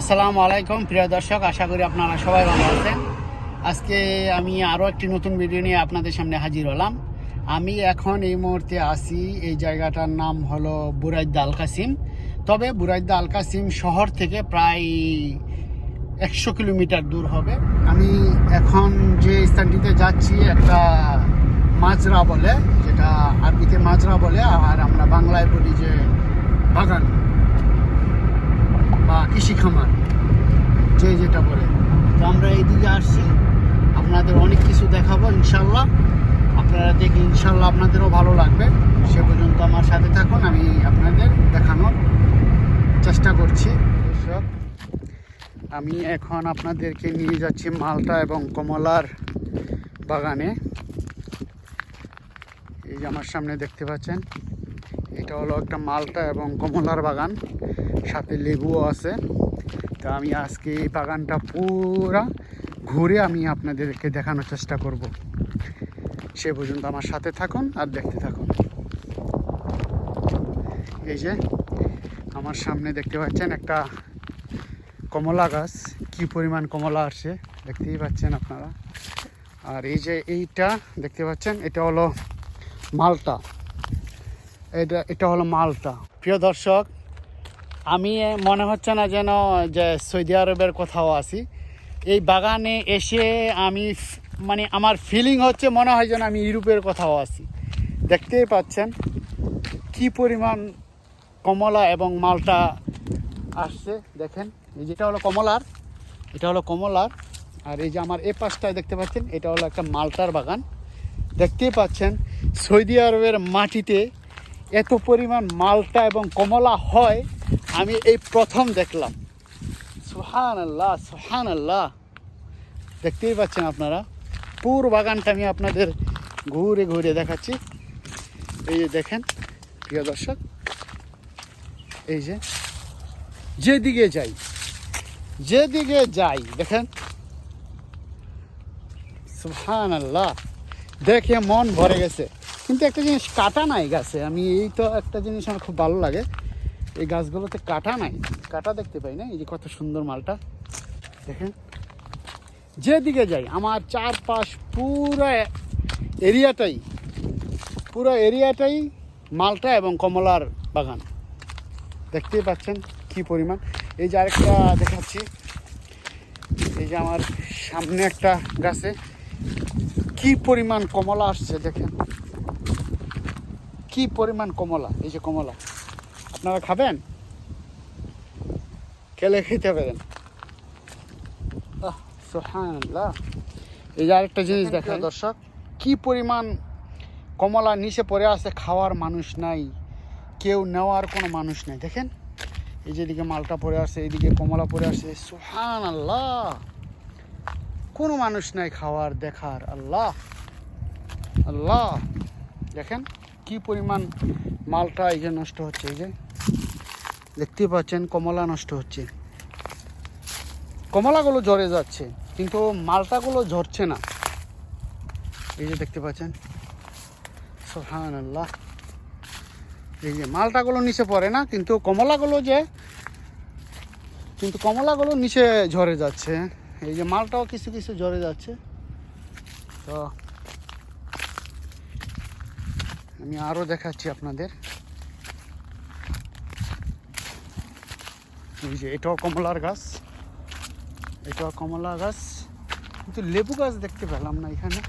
আসসালামু আলাইকুম, প্রিয় দর্শক, আশা করি আপনারা সবাই ভালো আছেন। আজকে আমি আরও একটি নতুন ভিডিও নিয়ে আপনাদের সামনে হাজির হলাম। আমি এখন এই মুহূর্তে আসি এই জায়গাটার নাম হলো বুরাইদ্দা আল কাসিম। তবে বুরাইদ্দা আল কাসিম শহর থেকে প্রায় একশো কিলোমিটার দূর হবে। আমি এখন যে স্থানটিতে যাচ্ছি একটা মাজরা বলে, যেটা আরবিতে মাজরা বলে, আর আমরা বাংলায় বলি যে বাগান। বা কৃষি খামার যে যেটা বলে। তো আমরা এই দিকে আসছি, আপনাদের অনেক কিছু দেখাবো ইনশাল্লাহ। আপনারা দেখে ইনশাল্লাহ আপনাদেরও ভালো লাগবে। সে পর্যন্ত আমার সাথে থাকুন, আমি আপনাদের দেখানোর চেষ্টা করছি। আমি এখন আপনাদেরকে নিয়ে যাচ্ছি মালটা এবং কমলার বাগানে। এই যে আমার সামনে দেখতে পাচ্ছেন এটা হলো একটা মালটা এবং কমলার বাগান। সাথে লেবুও আছে। তো আমি আজকে এই বাগানটা পুরা ঘুরে আমি আপনাদেরকে দেখানোর চেষ্টা করব। সে পর্যন্ত আমার সাথে থাকুন আর দেখতে থাকুন। এই যে আমার সামনে দেখতে পাচ্ছেন একটা কমলা গাছ। কি পরিমাণ কমলা আসছে দেখতেই পাচ্ছেন আপনারা। আর এই যে এইটা দেখতে পাচ্ছেন, এটা হলো মালটা। এটা এটা হলো মালটা। প্রিয় দর্শক, আমি মনে হচ্ছে না যেন, যে সৌদি আরবের কোথাও আছি। এই বাগানে এসে আমি মানে আমার ফিলিং হচ্ছে মনে হয় যেন আমি ইউরোপের কোথাও আছি। দেখতেই পাচ্ছেন কি পরিমাণ কমলা এবং মালটা আসছে। দেখেন, এই যেটা হলো কমলার, এটা হলো কমলার। আর এই যে আমার এ পাশটায় দেখতে পাচ্ছেন, এটা হলো একটা মালটার বাগান। দেখতেই পাচ্ছেন, সৌদি আরবের মাটিতে এত পরিমাণ মালটা এবং কমলা হয়, আমি এই প্রথম দেখলাম। সুহান আল্লাহ সুহান আল্লাহ দেখতেই পাচ্ছেন আপনারা, পুরো বাগানটা আমি আপনাদের ঘুরে ঘুরে দেখাচ্ছি। এই যে দেখেন, প্রিয় দর্শক, এই যে যেদিকে যাই যেদিকে যাই, দেখেন। সুহান আল্লাহ দেখে মন ভরে গেছে। কিন্তু একটা জিনিস কাটা নাই গাছে। আমি এই তো একটা জিনিস আমার খুব ভালো লাগে। এই গাছগুলোতে কাটা নাই। কাটা দেখতে পাই না, এই যে কত সুন্দর মালটা। দেখেন। যেদিকে যাই, আমার চারপাশ পুরো এরিয়াটাই পুরো এরিয়াটাই মালটা এবং কমলার বাগান। দেখতেই পাচ্ছেন কি পরিমাণ। এই যে আরেকটা দেখাচ্ছি। এই যে আমার সামনে একটা গাছে কি পরিমাণ কমলা আসছে দেখেন। কি পরিমাণ কমলা? এই যে কমলা। আপনারা খাবেন? খেলে খেতে পারেন। এই যে আরেকটা জিনিস দেখেন। দর্শক। কি পরিমাণ কমলা নিচে পড়ে আছে খাওয়ার মানুষ নাই কেউ নেওয়ার কোনো মানুষ নাই। দেখেন এই যেদিকে মালটা পড়ে আছে এইদিকে কমলা পড়ে আছে। সোহান আল্লাহ কোনো মানুষ নাই খাওয়ার দেখার। আল্লাহ। আল্লাহ। দেখেন কি পরিমাণ মালটা এই যে নষ্ট হচ্ছে, এই যে দেখতে পাচ্ছেন কমলা নষ্ট হচ্ছে। কমলাগুলো ঝরে যাচ্ছে, কিন্তু মালটাগুলো ঝরছে না। এই যে দেখতে পাচ্ছেন সোহান আল্লাহ এই যে মালটাগুলো নিচে পড়ে না, কিন্তু কমলাগুলো যে, কিন্তু কমলাগুলো নিচে ঝরে যাচ্ছে। এই যে মালটাও কিছু কিছু ঝরে যাচ্ছে। তো আমি আরও দেখাচ্ছি আপনাদের। এই যে এটাও কমলার গাছ। এটাও কমলা গাছ। কিন্তু লেবু গাছ দেখতে পেলাম না এখানে।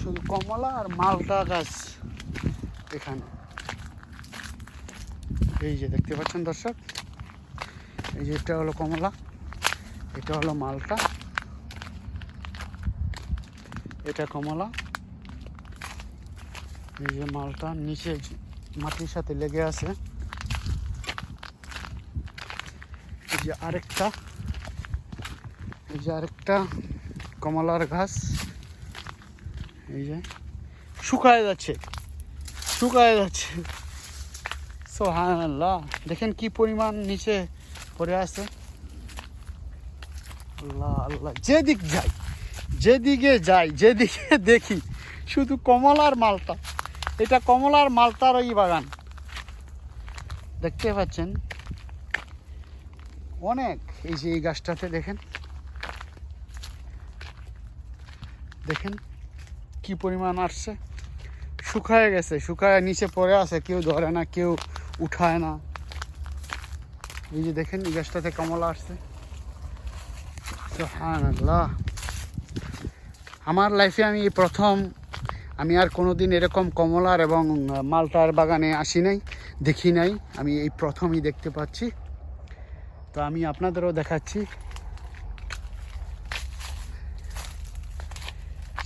শুধু কমলা আর মালটা গাছ এখানে। এই যে দেখতে পাচ্ছেন দর্শক? এই যে এটা হলো কমলা। এটা হলো মালটা। এটা কমলা। এই যে মালটা নিচে মাটির সাথে লেগে আছে। এই যে আরেকটা, এই যে আরেকটা কমলার ঘাস এই যে শুকায় যাচ্ছে শুকায় যাচ্ছে। সোহান আল্লাহ দেখেন কি পরিমাণ নিচে পড়ে আছে। আল্লাহ আল্লাহ, যেদিক যাই, যেদিকে যাই, যেদিকে দেখি, শুধু কমলার মালটা। এটা কমলার মালতার ওই বাগান। দেখতে পাচ্ছেন? অনেক। এই যে এই গাছটাতে দেখেন। দেখেন কি পরিমাণ আসছে। শুকায় গেছে, শুকায় নিচে পড়ে আছে, কেউ ধরে না, কেউ উঠায় না। এই যে দেখেন, এই গাছটাতে কমলা আসছে। সুবহানাল্লাহ। আমার লাইফে আমি প্রথম আমি আর কোনো দিন এরকম কমলার এবং মালটার বাগানে আসি নাই, দেখি নাই। আমি এই প্রথমই দেখতে পাচ্ছি। তো আমি আপনাদেরও দেখাচ্ছি।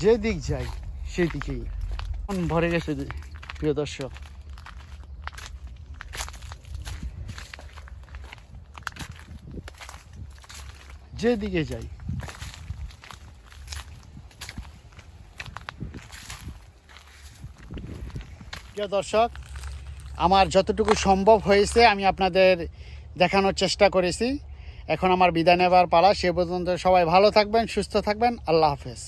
যে দিক যাই, সেই দিকেই। মন ভরে গেছে, প্রিয় দর্শক। যেদিকে যাই প্রিয় দর্শক, আমার যতটুকু সম্ভব হয়েছে আমি আপনাদের দেখানোর চেষ্টা করেছি। এখন আমার বিদায় নেবার পালা, সে পর্যন্ত সবাই ভালো থাকবেন, সুস্থ থাকবেন, আল্লাহ হাফেজ।